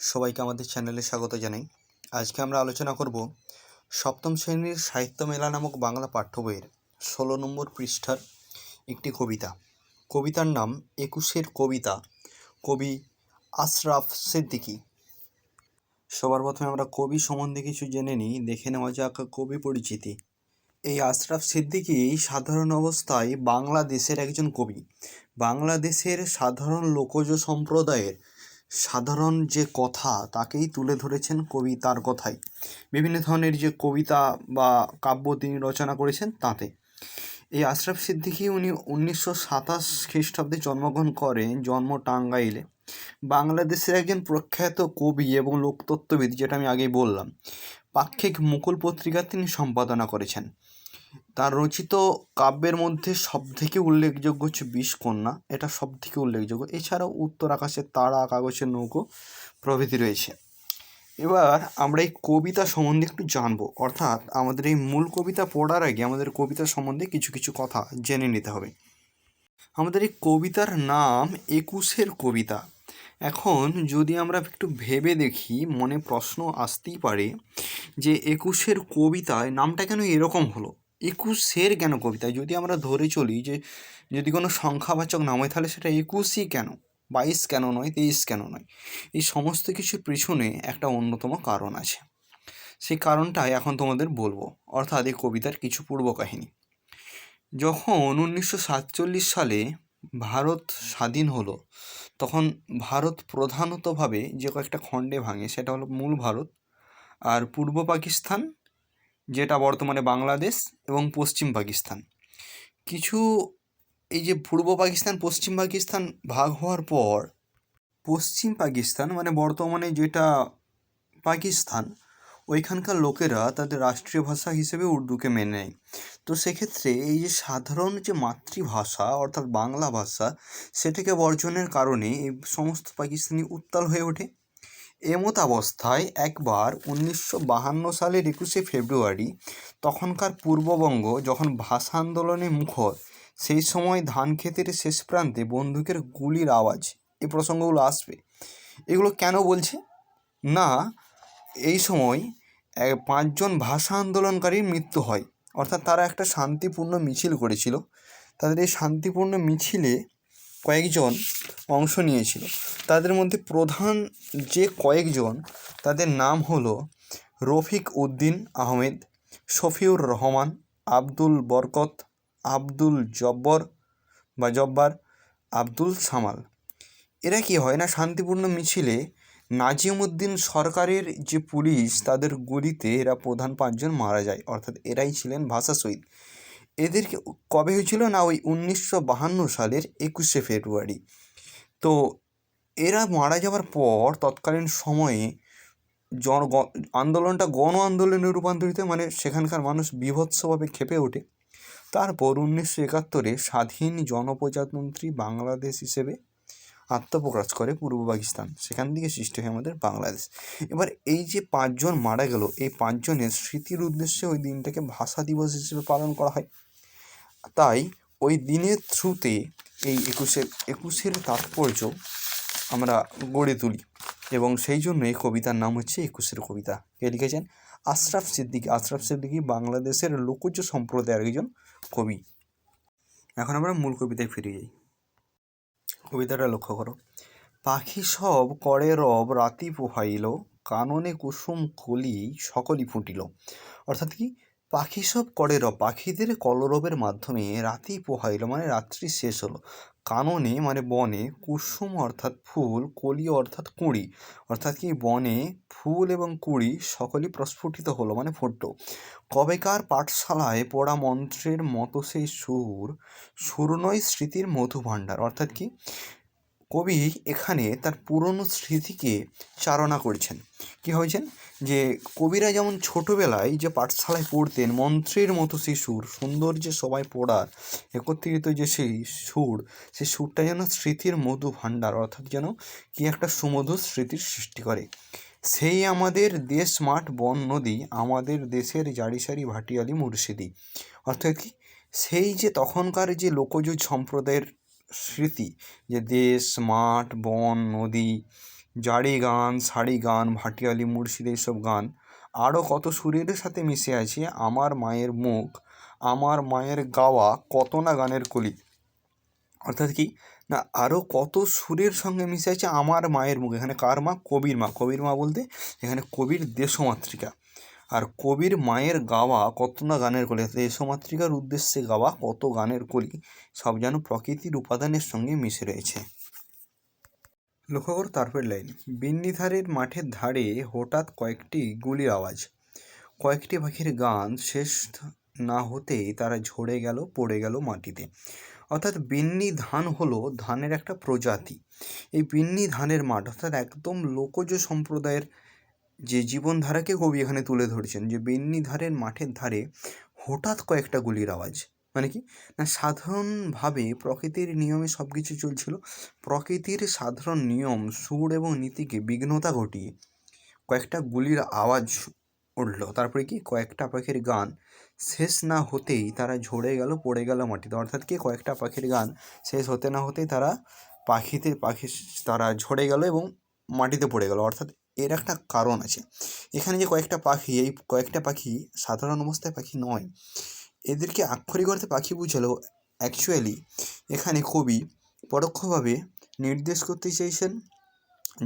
সবাইকে আমাদের চ্যানেলে স্বাগত জানাই। আজকে আমরা আলোচনা করব সপ্তম শ্রেণির সাহিত্য মেলা নামক বাংলা পাঠ্য বইয়ের ষোলো নম্বর পৃষ্ঠার একটি কবিতা। কবিতার নাম একুশের কবিতা, কবি আশরাফ সিদ্দিকী। সবার প্রথমে আমরা কবি সম্বন্ধে কিছু জেনে নিই, দেখে নেওয়া যাক কবি পরিচিতি। এই আশরাফ সিদ্দিকী সাধারণ অবস্থায় বাংলাদেশের একজন কবি। বাংলাদেশের সাধারণ লোকজ সম্প্রদায়ের সাধারণ যে কথা তাকেই তুলে ধরেছেন কবি তার কথায় বিভিন্ন ধরনের যে কবিতা বা কাব্য তিনি রচনা করেছেন তাতে। এই আশরাফ সিদ্দিকী উনি উনিশশো সাতাশ খ্রিস্টাব্দে জন্মগ্রহণ করেন জন্ম টাঙ্গাইলে। বাংলাদেশের একজন প্রখ্যাত কবি এবং লোকতত্ত্ববিদ যেটা আমি আগেই বললাম। পাক্ষিক মুকুল পত্রিকা তিনি সম্পাদনা করেছেন। তার রচিত কাব্যের মধ্যে সবথেকে উল্লেখযোগ্য হচ্ছে বিষকন্যা। এটা সবথেকে উল্লেখযোগ্য। এছাড়াও উত্তর আকাশের তারা, কাগজের নৌকো প্রভৃতি রয়েছে। এবার আমরা এই কবিতা সম্বন্ধে একটু জানব। অর্থাৎ আমাদের এই মূল কবিতা পড়ার আগে আমাদের কবিতা সম্বন্ধে কিছু কিছু কথা জেনে নিতে হবে। আমাদের এই কবিতার নাম একুশের কবিতা। এখন যদি আমরা একটু ভেবে দেখি, মনে প্রশ্ন আসতেই পারে যে একুশের কবিতায় নামটা কেন এরকম হলো? একুশের কেন কবিতায় যদি আমরা ধরে চলি যে, যদি কোনো সংখ্যাবাচক নাম হয়, তাহলে সেটা একুশই কেন? বাইশ কেন নয়? তেইশ কেন নয়? এই সমস্ত কিছুর পিছনে একটা অন্যতম কারণ আছে। সেই কারণটাই এখন তোমাদের বলব, অর্থাৎ এই কবিতার কিছু পূর্ব কাহিনী যখন উনিশশো সাতচল্লিশ সালে ভারত স্বাধীন হলো, তখন ভারত প্রধানতভাবে যে কয়েকটা খণ্ডে ভাঙে, সেটা হলো মূল ভারত আর পূর্ব পাকিস্তান যেটা বর্তমানে বাংলাদেশ এবং পশ্চিম পাকিস্তান। কিছু এই যে পূর্ব পাকিস্তান, পশ্চিম পাকিস্তান ভাগ হওয়ার পর, পশ্চিম পাকিস্তান মানে বর্তমানে যেটা পাকিস্তান, ওইখানকার লোকেরা তাদের রাষ্ট্রীয় ভাষা হিসেবে উর্দুকে মেনে নেয়। তো সেক্ষেত্রে এই যে সাধারণ যে মাতৃভাষা, অর্থাৎ বাংলা ভাষা, সেটাকে বর্জনের কারণে এই সমস্ত পাকিস্তানি উত্তাল হয়ে ওঠে। এমত অবস্থায় একবার উনিশশো বাহান্ন সালের একুশে ফেব্রুয়ারি তখনকার পূর্ববঙ্গ যখন ভাষা আন্দোলনে মুখর, সেই সময় ধান ক্ষেতের শেষ প্রান্তে বন্দুকের গুলির আওয়াজ এই প্রসঙ্গগুলো আসবে। এগুলো কেন বলছে? না, এই সময় পাঁচজন ভাষা আন্দোলনকারীর মৃত্যু হয়, অর্থাৎ তারা একটা শান্তিপূর্ণ মিছিল করেছিল। তাদের এই শান্তিপূর্ণ মিছিলে কয়েকজন অংশ নিয়েছিল। তাদের মধ্যে প্রধান যে কয়েকজন, তাদের নাম হলো রফিক উদ্দিন আহমেদ, শফিউর রহমান, আব্দুল বরকত, আব্দুল জব্বর বা জব্বার, আব্দুল সামাল। এরা কি হয় না, শান্তিপূর্ণ মিছিলে নাজিমুদ্দিন সরকারের যে পুলিশ, তাদের গুলিতে এরা প্রধান পাঁচজন মারা যায়। অর্থাৎ এরাই ছিলেন ভাষা শহীদ। এদেরকে কবে হয়েছিল না, ওই উনিশশো বাহান্ন সালের একুশে ফেব্রুয়ারি। তো এরা মারা যাওয়ার পর তৎকালীন সময়ে জন আন্দোলনটা গণ আন্দোলনে রূপান্তরিত মানে সেখানকার মানুষ বিভৎসভাবে খেপে ওঠে। তারপর উনিশশো একাত্তরে স্বাধীন জনপ্রজাতন্ত্রী বাংলাদেশ হিসেবে আত্মপ্রকাশ করে পূর্ব পাকিস্তান। সেখান থেকে সৃষ্টি হয় আমাদের বাংলাদেশ। এবার এই যে পাঁচজন মারা গেল, এই পাঁচজনের স্মৃতির উদ্দেশ্যে ওই দিনটাকে ভাষা দিবস হিসেবে পালন করা হয়। তাই ওই দিনের থ্রুতে এই একুশের একুশের তাৎপর্য আমরা গড়ে তুলি। এবং সেই জন্য এই কবিতার নাম হচ্ছে একুশের কবিতা। কে লিখেছেন? আশরাফ সিদ্দিকী। আশরাফ সিদ্দিকী বাংলাদেশের লোকজ সম্প্রদায়ের একজন কবি। এখন আমরা মূল কবিতায় ফিরে যাই। কবিতাটা লক্ষ্য করো। পাখি সব করে রব, রাতি পোহাইল, কাননে কুসুম কলি সকলই ফুটিল। অর্থাৎ কি? পাখি সব করে রব, পাখিদের কলরবের মাধ্যমে রাতি পোহাইল মানে রাত্রি শেষ হলো। কাননে মানে বনে কুসুম অর্থাৎ ফুল, কলি অর্থাৎ কুঁড়ি। অর্থাৎ কি বনে ফুল এবং কুঁড়ি সকলই প্রস্ফুটিত হলো মানে ফুটল কবেকার পাঠশালায় পড়া মন্ত্রের মতো সেই সুর, সুরনয় স্মৃতির মধু ভাণ্ডার অর্থাৎ কি কবি এখানে তার পুরনো স্মৃতিকে চারণা করছেন। কী হয়েছেন? যে কবিরা যেমন ছোটোবেলায় যে পাঠশালায় পড়তেন, মন্ত্রের মতো সেই সুর সুন্দর যে সবাই পড়ার, একত্রিত যে সেই সুর, সেই সুরটা যেন স্মৃতির মধু ভাণ্ডার অর্থাৎ যেন কি একটা সুমধুর স্মৃতির সৃষ্টি করে। সেই আমাদের দেশ মাঠ, বন, নদী, আমাদের দেশের জারিসারি ভাটিয়ালি, মুর্শিদি। অর্থাৎ কি? সেই যে তখনকার যে লোকজ সম্প্রদায়ের স্মৃতি যে দেশ, মাঠ, বন, নদী, জারি গান, সারি গান, ভাটিয়ালি, মুর্শিদ, এইসব গান। আরও কত সুরের সাথে মিশে আছে আমার মায়ের মুখ, আমার মায়ের গাওয়া কত না গানের কলি। অর্থাৎ কি? না আরও কত সুরের সঙ্গে মিশে আছে আমার মায়ের মুখ। এখানে কার মা? কবির মা। কবির মা বলতে এখানে কবির দেশমাতৃকা। আর কবির মায়ের গাওয়া কত না গানের কলি দেশমাতৃকার উদ্দেশ্যে গাওয়া কত গানের কলি, সব যেন প্রকৃতির উপাদানের সঙ্গে মিশে রয়েছে। লক্ষ্য তারপর লাইন, বিন্নিধারের মাঠের ধারে হঠাৎ কয়েকটি গুলির আওয়াজ। কয়েকটি পাখির গান শেষ না হতেই তারা ঝরে গেল, পড়ে গেল মাটিতে। অর্থাৎ বিন্নি ধান হলো ধানের একটা প্রজাতি। এই বিন্নি ধানের মাঠ, অর্থাৎ একদম লোকজ সম্প্রদায়ের যে জীবনধারাকে কবি এখানে তুলে ধরেছেন, যে বিন্নি ধারের মাঠের ধারে হঠাৎ কয়েকটা গুলির আওয়াজ। মানে কি? না, সাধারণভাবে প্রকৃতির নিয়মে সব কিছু চলছিল। প্রকৃতির সাধারণ নিয়ম, সুর এবং নীতিকে বিঘ্নতা ঘটিয়ে কয়েকটা গুলির আওয়াজ উঠল। তারপরে কি? কয়েকটা পাখির গান। শেষ না হতেই তারা ঝরে গেল, পড়ে গেল মাটিতে। অর্থাৎ কি? কয়েকটা পাখির গান শেষ হতে না হতেই তারা পাখিতে, পাখি, তারা ঝরে গেল এবং মাটিতে পড়ে গেল। অর্থাৎ এর একটা কারণ আছে। এখানে যে কয়েকটা পাখি, এই কয়েকটা পাখি সাধারণ অবস্থায় পাখি নয়। এদেরকে আক্ষরিক অর্থে পাখি বুঝালেও অ্যাকচুয়ালি এখানে কবি পরোক্ষভাবে নির্দেশ করতে চেয়েছেন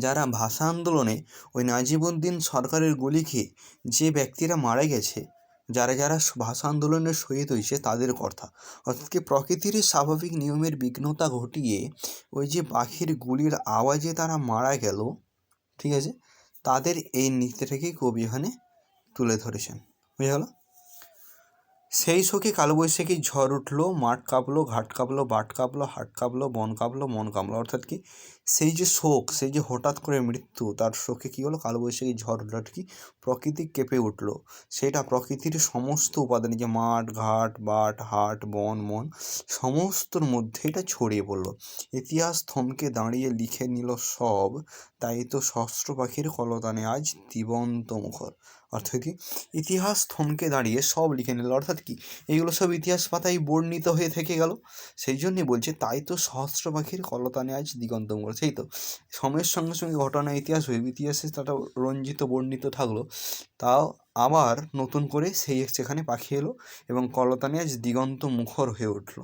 যারা ভাষা আন্দোলনে ওই নাজিবুদ্দিন সরকারের গুলি খেয়ে যে ব্যক্তিরা মারা গেছে, যারা যারা ভাষা আন্দোলনের শহীদ হয়েছে তাদের কথা। অর্থাৎ কি প্রকৃতির স্বাভাবিক নিয়মের বিঘ্নতা ঘটিয়ে ওই যে পাখির গুলির আওয়াজে তারা মারা গেল, ঠিক আছে? তাদের এই নৃত্যটাকেই কবি এখানে তুলে ধরেছেন। বুঝে গেল? সেই শোকে কালবৈশাখী ঝড় উঠল, মাঠ কাঁপলো, ঘাট কাঁপলো, বাট কাঁপলো, হাট কাঁপলো, বন কাঁপলো, মন কাঁপলো। অর্থাৎ কি, সেই যে শোক, সেই যে হঠাৎ করে মৃত্যু, তার শোকে কী হলো? কালবৈশাখী ঝড় উঠল। কি, প্রকৃতি কেঁপে উঠল। সেটা প্রকৃতির সমস্ত উপাদান, যে মাঠ, ঘাট, বাট, হাট, বন, মন, সমস্তর মধ্যে এটা ছড়িয়ে পড়ল। ইতিহাস থমকে দাঁড়িয়ে লিখে নিল সব, তাই তো সহস্র পাখির কলতানে আজ দিবন্ত মুখর। অর্থাৎ কি? ইতিহাস থমকে দাঁড়িয়ে সব লিখে নিল। অর্থাৎ কি? এইগুলো সব ইতিহাস পাতায় বর্ণিত হয়ে থেকে গেল। সেই জন্যই বলছে, তাই তো সহস্র পাখির কলতানে আজ দিগন্ত মুখর সেই তো, সময়ের সঙ্গে সঙ্গে ঘটনা, ইতিহাস হয়ে ইতিহাসে তাটা রঞ্জিত, বর্ণিত থাকল। তাও আবার নতুন করে সেই সেখানে পাখি এলো এবং কলতানে আজ দিগন্ত মুখর হয়ে উঠল।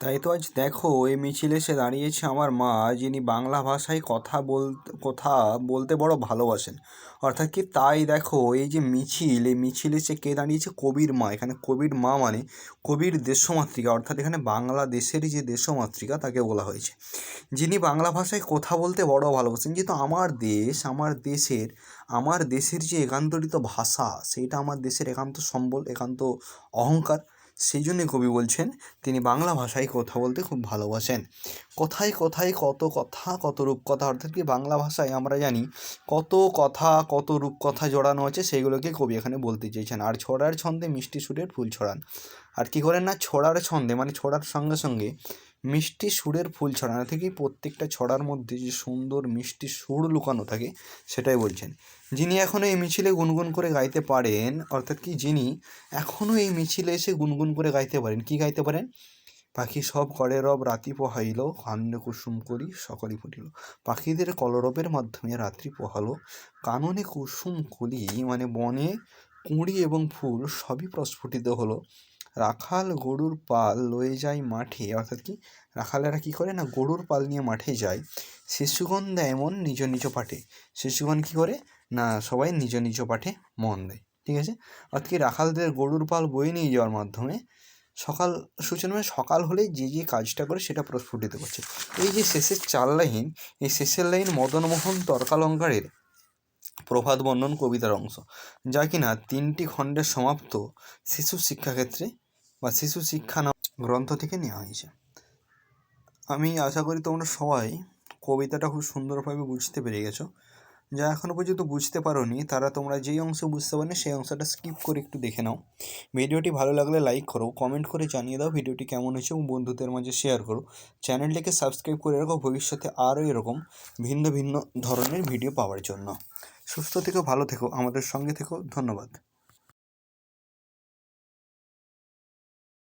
তাই তো আজ দেখো, এই মিছিলে এসে দাঁড়িয়েছে আমার মা, যিনি বাংলা ভাষায় কথা বল, কথা বলতে বড় ভালোবাসেন। অর্থাৎ কি তাই দেখো, এই যে মিছিল, এই মিছিলে এসে কে দাঁড়িয়েছে? কবির মা। এখানে কবির মা মানে কবির দেশমাতৃকা, অর্থাৎ এখানে বাংলাদেশের যে দেশমাতৃকা তাকে বলা হয়েছে। যিনি বাংলা ভাষায় কথা বলতে বড় ভালোবাসেন, যেহেতু আমার দেশ, আমার দেশের আমার দেশের যে একান্তরিত ভাষা সেইটা আমার দেশের একান্ত সম্বল, একান্ত অহংকার সেই জন্যে কবি বলছেন, তিনি বাংলা ভাষায় কথা বলতে খুব ভালোবাসেন। কথায় কথায় কত কথা, কত রূপকথা, অর্থাৎ কি বাংলা ভাষায় আমরা জানি কত কথা, কত রূপকথা জড়ানো আছে, সেইগুলোকে কবি এখানে বলতে চেয়েছেন। আর ছড়ার ছন্দে মিষ্টি সুরের ফুল ছড়ান। আর কি করেন না, ছড়ার ছন্দে মানে ছড়ার সঙ্গে সঙ্গে মিষ্টি সুরের ফুল ছড়ানো থেকে প্রত্যেকটা ছড়ার মধ্যে যে সুন্দর মিষ্টি সুর লুকানো থাকে, সেটাই বলছেন। যিনি এখনও এই মিছিলে গুনগুন করে গাইতে পারেন, অর্থাৎ কি যিনি এখনও এই মিছিলে এসে গুনগুন করে গাইতে পারেন, কি গাইতে পারেন? পাখি সব করে রব রাতি পোহাইল কান্নে কুসুম করি, সকলই ফুটিল। পাখিদের কলরবের মাধ্যমে রাত্রি পোহালো, কাননে কুসুম কলি মানে বনে কুঁড়ি এবং ফুল সবই প্রস্ফুটিত হলো। রাখাল গরুর পাল লয়ে যায় মাঠে। অর্থাৎ কি? রাখালেরা কি করে না গরুর পাল নিয়ে মাঠে যায়? শিশুগণ দেয় মন নিজ নিজ পাঠে শিশুগণ কি করে? না, সবাই নিজ নিজ পাঠে মন দেয়। ঠিক আছে? অর্থাৎ কি রাখালদের গরুর পাল বয়ে নিয়ে যাওয়ার মাধ্যমে সকাল সূচনা মানে সকাল হলেই যে যে কাজটা করে সেটা প্রস্ফুটিত করছে। এই যে শেষের চার লাইন, এই শেষের লাইন মদনমোহন তর্কালঙ্কারের প্রভাত বর্ণন কবিতার অংশ। যা কিনা তিনটি খণ্ডের সমাপ্ত শিশু শিক্ষাক্ষেত্রে বা শিশু শিক্ষা নাম গ্রন্থ থেকে নেওয়া হয়েছে। আমি আশা করি তোমরা সবাই কবিতাটা খুব সুন্দরভাবে বুঝতে পেরে গেছো। যা এখনও পর্যন্ত বুঝতে পারোনি, তারা তোমরা যেই অংশ বুঝতে পারো সেই অংশটা স্কিপ করে একটু দেখে নাও। ভিডিওটি ভালো লাগলে লাইক করো কমেন্ট করে জানিয়ে দাও ভিডিওটি কেমন হয়েছে এবং বন্ধুদের মাঝে শেয়ার করো। চ্যানেলটিকে সাবস্ক্রাইব করে রাখো, ভবিষ্যতে আরও এরকম ভিন্ন ভিন্ন ধরনের ভিডিও পাওয়ার জন্য। সুস্থ থেকো, ভালো থেকো, আমাদের সঙ্গে থেকো, ধন্যবাদ।